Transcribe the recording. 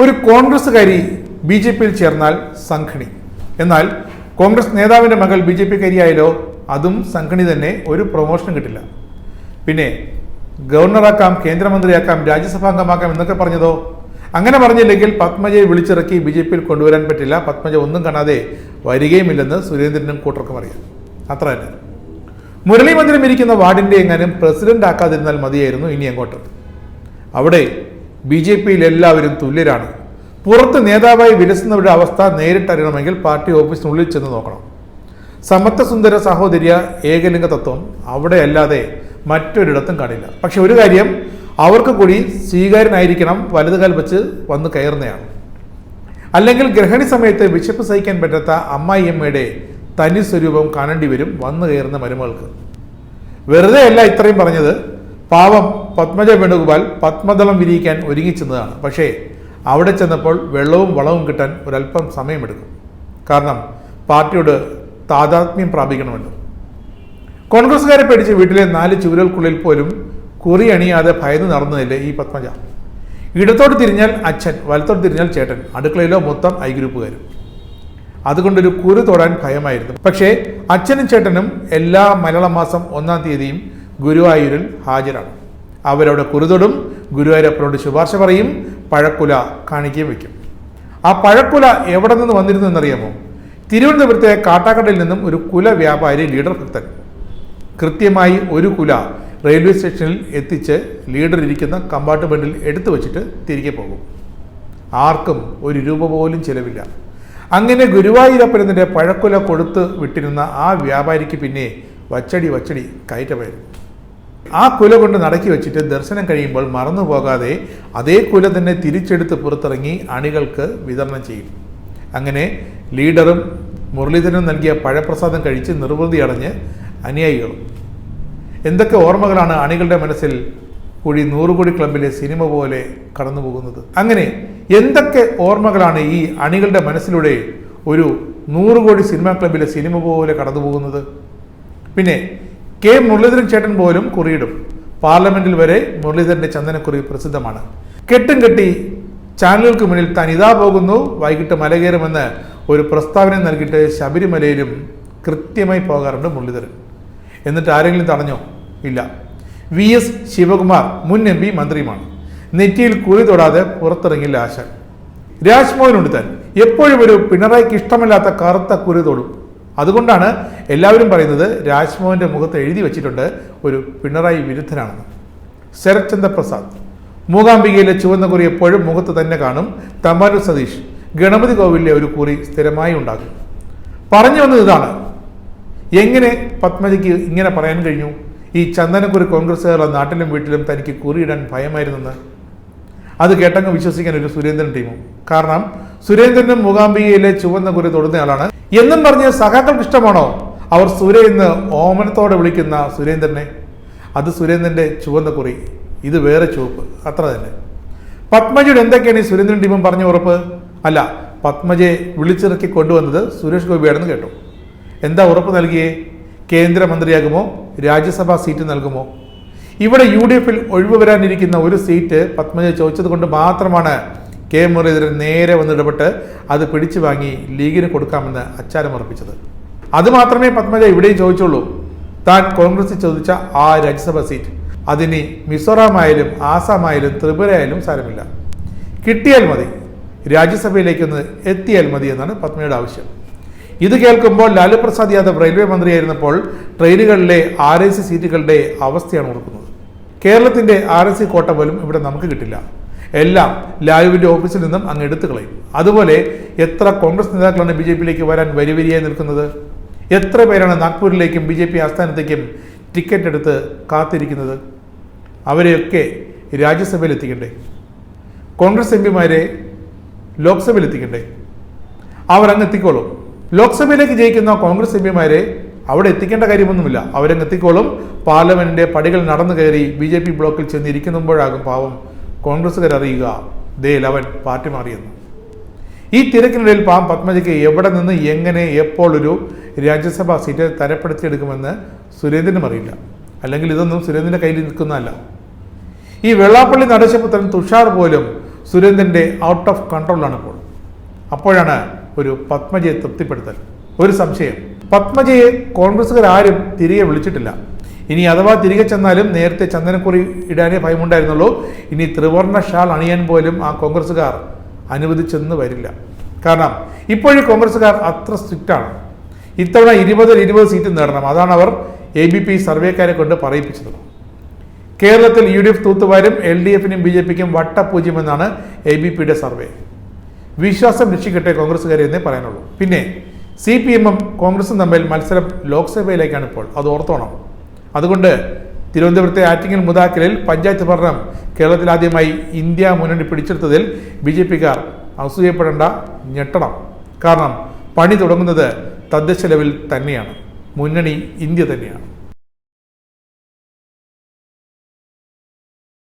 ഒരു കോൺഗ്രസ്സുകാരി B J പിയിൽ ചേർന്നാൽ സംഘിണി എന്നാൽ കോൺഗ്രസ് നേതാവിന്റെ മകൾ ബി ജെ പിക്കാരിയായാലോ അതും സംഘിണി തന്നെ ഒരു പ്രൊമോഷനും കിട്ടില്ല. പിന്നെ ഗവർണറാക്കാം കേന്ദ്രമന്ത്രിയാക്കാം രാജ്യസഭാംഗമാക്കാം എന്നൊക്കെ പറഞ്ഞതോ? അങ്ങനെ പറഞ്ഞില്ലെങ്കിൽ പത്മജയെ വിളിച്ചിറക്കി ബി ജെ പിയിൽ കൊണ്ടുവരാൻ പറ്റില്ല. പത്മജ ഒന്നും കാണാതെ വരികയുമില്ലെന്ന് സുരേന്ദ്രനും കൂട്ടർക്കും അറിയാം. അത്ര തന്നെ. മുരളി മന്ദിരം ഇരിക്കുന്ന വാർഡിന്റെ എങ്ങാനും പ്രസിഡന്റ് ആക്കാതിരുന്നാൽ മതിയായിരുന്നു ഇനി അങ്ങോട്ട്. അവിടെ ബി ജെ പിയിൽ എല്ലാവരും തുല്യരാണ്. പുറത്ത് നേതാവായി വിലസുന്നവരുടെ അവസ്ഥ നേരിട്ടറിയണമെങ്കിൽ പാർട്ടി ഓഫീസിനുള്ളിൽ ചെന്ന് നോക്കണം. സമത്വസുന്ദര സഹോദരിയ ഏകലിംഗ തത്വം അവിടെയല്ലാതെ മറ്റൊരിടത്തും കാണില്ല. പക്ഷെ ഒരു കാര്യം അവർക്ക് കൂടി സ്വീകാര്യനായിരിക്കണം വലതുകാൽ വെച്ച് വന്ന് കയറുന്നതാണ് അല്ലെങ്കിൽ ഗ്രഹണി സമയത്ത് വിശപ്പ് സഹിക്കാൻ പറ്റാത്ത അമ്മായിയമ്മയുടെ തനി സ്വരൂപം കാണേണ്ടി വരും വന്നു കയറുന്ന മരുമകൾക്ക്. വെറുതെ അല്ല ഇത്രയും പറഞ്ഞത്. പാവം പത്മജ വേണുഗോപാൽ പത്മദളം വിരിയിക്കാൻ ഒരുങ്ങിച്ചെന്നതാണ് പക്ഷേ അവിടെ ചെന്നപ്പോൾ വെള്ളവും വളവും കിട്ടാൻ ഒരല്പം സമയമെടുക്കും. കാരണം പാർട്ടിയോട് താതാത്മ്യം പ്രാപിക്കണമല്ലോ കോൺഗ്രസ്സുകാരെ പേടിച്ച് വീട്ടിലെ നാല് ചുവരുകൾക്കുള്ളിൽ പോലും കുറി അണിയാതെ ഭയന്ന് നടന്നതല്ലേ ഈ പത്മജ. ഇടത്തോട്ട് തിരിഞ്ഞാൽ അച്ഛൻ വലത്തോട്ട് തിരിഞ്ഞാൽ ചേട്ടൻ അടുക്കളയിലോ മൊത്തം ഐ ഗ്രൂപ്പുകാരും അതുകൊണ്ടൊരു കുറി തൊടാൻ ഭയമായിരുന്നു. പക്ഷേ അച്ഛനും ചേട്ടനും എല്ലാ മലയാള മാസം ഒന്നാം തീയതിയും ഗുരുവായൂരിൽ ഹാജരാണ്. അവരവിടെ കുരുതൊടും ഗുരുവായൂരപ്പനോട് ശുപാർശ പറയും. പഴക്കുല കാണിക്കുകയും വയ്ക്കും. ആ പഴക്കുല എവിടെ നിന്ന് വന്നിരുന്നു എന്നറിയാമോ? തിരുവനന്തപുരത്തെ കാട്ടാക്കടയിൽ നിന്നും ഒരു കുല വ്യാപാരി ലീഡർ ഭക്തൻ. കൃത്യമായി ഒരു കുല റെയിൽവേ സ്റ്റേഷനിൽ എത്തിച്ച് ലീഡർ ഇരിക്കുന്ന കമ്പാർട്ട്മെന്റിൽ എടുത്തു വച്ചിട്ട് തിരികെ പോകും. ആർക്കും ഒരു രൂപ പോലും ചിലവില്ല. അങ്ങനെ ഗുരുവായൂരപ്പനത്തിന്റെ പഴക്കുല കൊടുത്ത് വിട്ടിരുന്ന ആ വ്യാപാരിക്ക് പിന്നെ വച്ചടി വച്ചടി കയറ്റമായിരുന്നു. ആ കുല കൊണ്ട് നടക്കി വെച്ചിട്ട് ദർശനം കഴിയുമ്പോൾ മറന്നു പോകാതെ അതേ കുല തന്നെ തിരിച്ചെടുത്ത് പുറത്തിറങ്ങി അണികൾക്ക് വിതരണം ചെയ്യും. അങ്ങനെ ലീഡറും മുരളീധരനും നൽകിയ പഴപ്രസാദം കഴിച്ച് നിർവൃതി അടഞ്ഞ് അനുയായികളും. എന്തൊക്കെ ഓർമ്മകളാണ് അണികളുടെ മനസ്സിൽ കൂടി നൂറുകോടി ക്ലബിലെ സിനിമ പോലെ കടന്നു പോകുന്നത് അങ്ങനെ എന്തൊക്കെ ഓർമ്മകളാണ് ഈ അണികളുടെ മനസ്സിലൂടെ ഒരു നൂറുകോടി സിനിമാ ക്ലബിലെ സിനിമ പോലെ കടന്നു പോകുന്നത് പിന്നെ കെ മുരളീധരൻ ചേട്ടൻ പോലും കുറിയിടും. പാർലമെന്റിൽ വരെ മുരളീധരന്റെ ചന്ദനക്കുറി പ്രസിദ്ധമാണ്. കെട്ടും കെട്ടി ചാനലുകൾക്ക് മുന്നിൽ താൻ ഇതാ പോകുന്നു വൈകിട്ട് മലകയറുമെന്ന് ഒരു പ്രസ്താവന നൽകിയിട്ട് ശബരിമലയിലും കൃത്യമായി പോകാറുണ്ട് മുരളീധരൻ. എന്നിട്ട് ആരെങ്കിലും തടഞ്ഞോ? ഇല്ല. വി എസ് ശിവകുമാർ മുൻ എം പി മന്ത്രിയുമാണ്. നെറ്റിയിൽ കുറി തൊടാതെ പുറത്തിറങ്ങില്ല ആശ രാജ്മോഹനുണ്ട് താൻ. എപ്പോഴും ഒരു പിണറായിക്ക് ഇഷ്ടമല്ലാത്ത കറുത്ത കുറി തൊടും. അതുകൊണ്ടാണ് എല്ലാവരും പറയുന്നത് രാജ്മോഹന്റെ മുഖത്ത് എഴുതി വെച്ചിട്ടുണ്ട് ഒരു പിണറായി വിരുദ്ധനാണെന്ന്. ശരത്ചന്ദ്ര പ്രസാദ്. മൂകാംബികയിലെ ചുവന്ന കുറി എപ്പോഴും മുഖത്ത് തന്നെ കാണും. തമ്പാനൂർ സതീഷ് ഗണപതി കോവിലിലെ ഒരു കുറി സ്ഥിരമായി ഉണ്ടാകും. പറഞ്ഞു വന്നത് ഇതാണ്. എങ്ങനെ പത്മജയ്ക്ക് ഇങ്ങനെ പറയാൻ കഴിഞ്ഞു? ഈ ചന്ദനക്കുറി കോൺഗ്രസ്സുകാരുടെ നാട്ടിലും വീട്ടിലും തനിക്ക് കുറിയിടാൻ ഭയമായിരുന്നെന്ന്. അത് കേട്ടങ്ങ് വിശ്വസിക്കാൻ ഒരു സുരേന്ദ്രൻ ടീമും. കാരണം സുരേന്ദ്രനും മൂകാംബികയിലെ ചുവന്ന കുറി തൊടുന്നയാളാണ് എന്നും പറഞ്ഞ് സഖാക്കൾക്ക് ഇഷ്ടമാണോ? അവർ സൂര്യ ഇന്ന് ഓമനത്തോടെ വിളിക്കുന്ന സുരേന്ദ്രനെ. അത് സുരേന്ദ്രന്റെ ചുവന്ന കുറി. ഇത് വേറെ ചുവപ്പ്. അത്ര തന്നെ. പത്മജയുടെ എന്തൊക്കെയാണ് ഈ സുരേന്ദ്രൻ ടീമും പറഞ്ഞ ഉറപ്പ്? അല്ല പത്മജയെ വിളിച്ചിറക്കി കൊണ്ടുവന്നത് സുരേഷ് ഗോപിയാണെന്ന് കേട്ടു. എന്താ ഉറപ്പ് നൽകിയേ? കേന്ദ്രമന്ത്രിയാകുമോ? രാജ്യസഭാ സീറ്റ് നൽകുമോ? ഇവിടെ യു ഡി എഫിൽ ഒഴിവ് വരാനിരിക്കുന്ന ഒരു സീറ്റ് പത്മജ ചോദിച്ചത് കൊണ്ട് മാത്രമാണ് കെ മുരളീധരൻ നേരെ വന്നിടപെട്ട് അത് പിടിച്ചു വാങ്ങി ലീഗിന് കൊടുക്കാമെന്ന് അച്ചാരമർപ്പിച്ചത് അതുമാത്രമേ പത്മജ ഇവിടെയും ചോദിച്ചുള്ളൂ. താൻ കോൺഗ്രസ് ചോദിച്ച ആ രാജ്യസഭ സീറ്റ്. അതിനി മിസോറാം ആയാലും ആസാം ആയാലും ത്രിപുര ആയാലും സാരമില്ല. കിട്ടിയാൽ മതി. രാജ്യസഭയിലേക്കൊന്ന് എത്തിയാൽ മതി എന്നാണ് പത്മയുടെ ആവശ്യം. ഇത് കേൾക്കുമ്പോൾ ലാലു പ്രസാദ് യാദവ് റെയിൽവേ മന്ത്രിയായിരുന്നപ്പോൾ ട്രെയിനുകളിലെ ആർ എ സി സീറ്റുകളുടെ അവസ്ഥയാണ് ഓർക്കുന്നത്. കേരളത്തിന്റെ ആർ എസ് സി കോട്ട പോലും ഇവിടെ നമുക്ക് കിട്ടില്ല. എല്ലാം ലാലുവിന്റെ ഓഫീസിൽ നിന്നും അങ്ങ് എടുത്തു കളയും. അതുപോലെ എത്ര കോൺഗ്രസ് നേതാക്കളാണ് ബി ജെ പിയിലേക്ക് വരാൻ വരി വരിയായി നിൽക്കുന്നത്? എത്ര പേരാണ് നാഗ്പൂരിലേക്കും ബി ജെ പി ആസ്ഥാനത്തേക്കും ടിക്കറ്റ് എടുത്ത് കാത്തിരിക്കുന്നത്? അവരെയൊക്കെ രാജ്യസഭയിൽ എത്തിക്കണ്ടേ കോൺഗ്രസ് എം പിമാരെ ലോക്സഭയിൽ എത്തിക്കണ്ടേ അവർ അങ്ങ് എത്തിക്കോളും. ലോക്സഭയിലേക്ക് ജയിക്കുന്ന കോൺഗ്രസ് എം പിമാരെ അവിടെ എത്തിക്കേണ്ട കാര്യമൊന്നുമില്ല. അവരങ്ങ് എത്തിക്കോളും. പാർലമെന്റിന്റെ പടികൾ നടന്നു കയറി ബി ജെ പി ബ്ലോക്കിൽ ചെന്നിരിക്കുമ്പോഴാകും പാവം കോൺഗ്രസ്സുകാർ അറിയുക ദേ ലവൻ പാർട്ടി മാറിയെന്ന്. ഈ തിരക്കിനിടയിൽ പാം പത്മജയ്ക്ക് എവിടെ നിന്ന് എങ്ങനെ എപ്പോൾ ഒരു രാജ്യസഭാ സീറ്റ് തരപ്പെടുത്തിയെടുക്കുമെന്ന് സുരേന്ദ്രനും അറിയില്ല. അല്ലെങ്കിൽ ഇതൊന്നും സുരേന്ദ്രന്റെ കയ്യിൽ നിൽക്കുന്നതല്ല. ഈ വെള്ളാപ്പള്ളി നടേശപുത്രൻ തുഷാർ പോലും സുരേന്ദ്രന്റെ ഔട്ട് ഓഫ് കൺട്രോളാണ് ഇപ്പോൾ. അപ്പോഴാണ് ഒരു പത്മജയെ തൃപ്തിപ്പെടുത്തൽ. ഒരു സംശയം. പത്മജയെ കോൺഗ്രസ്സുകാരും തിരികെ വിളിച്ചിട്ടില്ല. ഇനി അഥവാ തിരികെ ചെന്നാലും നേരത്തെ ചന്ദനക്കുറി ഇടാനേ ഭയമുണ്ടായിരുന്നുള്ളൂ. ഇനി ത്രിവർണ ഷാൾ അണിയാൻ പോലും ആ കോൺഗ്രസ്സുകാർ അനുവദിച്ചെന്ന് വരില്ല. കാരണം ഇപ്പോഴും കോൺഗ്രസ്സുകാർ അത്ര സ്ട്രിക്റ്റാണ് ഇത്തവണ ഇരുപതിൽ ഇരുപത് സീറ്റ് നേടണം. അതാണ് അവർ എ ബി പി സർവേക്കാരെ കൊണ്ട് പറയിപ്പിച്ചത്. കേരളത്തിൽ യു ഡി എഫ് തൂത്തുവാരും എൽ ഡി എഫിനും ബി ജെ പിക്കും വട്ടപൂജ്യമെന്നാണ് എ ബി പിയുടെ സർവേ. വിശ്വാസം രക്ഷിക്കട്ടെ കോൺഗ്രസ്സുകാരെ എന്നേ പറയാനുള്ളൂ. പിന്നെ സി പി എമ്മും കോൺഗ്രസും തമ്മിൽ മത്സരം ലോക്സഭയിലേക്കാണ് ഇപ്പോൾ. അത് ഓർത്തോണം. അതുകൊണ്ട് തിരുവനന്തപുരത്തെ ആറ്റിങ്ങൽ മുതാക്കലിൽ പഞ്ചായത്ത് ഭരണം കേരളത്തിൽ ആദ്യമായി ഇന്ത്യ മുന്നണി പിടിച്ചെടുത്തതിൽ ബി ജെ പിക്കാർ അസൂയപ്പെടേണ്ട ഞെട്ടണം. കാരണം പണി തുടങ്ങുന്നത് തദ്ദേശ ലെവൽ തന്നെയാണ്. മുന്നണി ഇന്ത്യ തന്നെയാണ്.